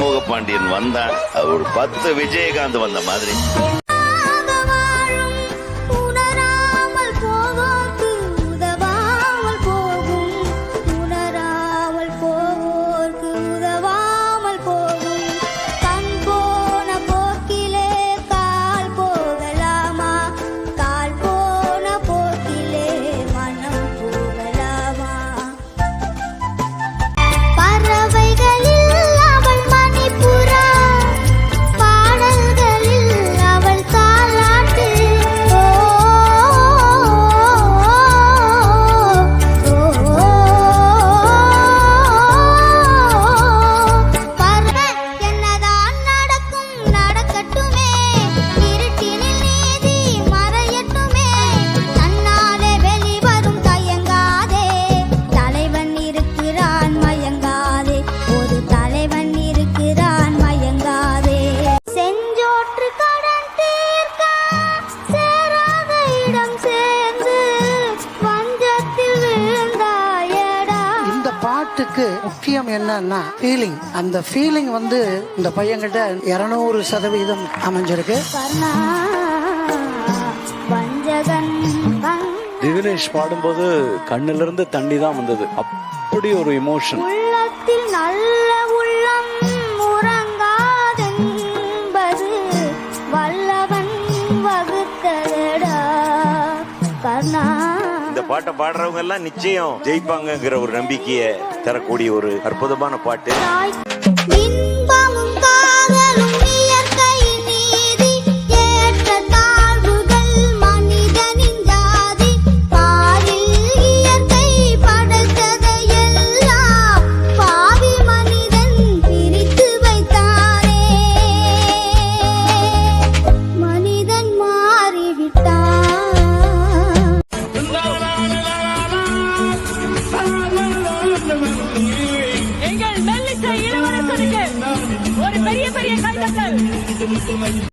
சண்முக பாண்டியன் வந்தான் ஒரு பத்து விஜயகாந்த் வந்த மாதிரி. இந்த பாட்டுக்கு முக்கியம் என்னன்னா ஃபீலிங் அந்த ஃபீலிங் வந்து இந்த பையன்கிட்ட இருநூறு சதவீதம் அமைஞ்சிருக்கு. கர்ணா வஞ்சகன் கண் திவினேஷ் பாடும்போது கண்ணுல இருந்து தண்ணி தான் வந்தது. அப்படி ஒரு இமோஷன் உள்ளத்தில் நல்ல உள்ளம் உறங்காதென்பது வல்லவன் வகுத்ததடா. கர்ணா. இந்த பாட்டை பாடுறவங்க எல்லாம் நிச்சயம் ஜெயிப்பாங்கங்கிற ஒரு நம்பிக்கையை தரக்கூடிய ஒரு அற்புதமான பாட்டு. பெரிய பெரிய கருத்துக்கள்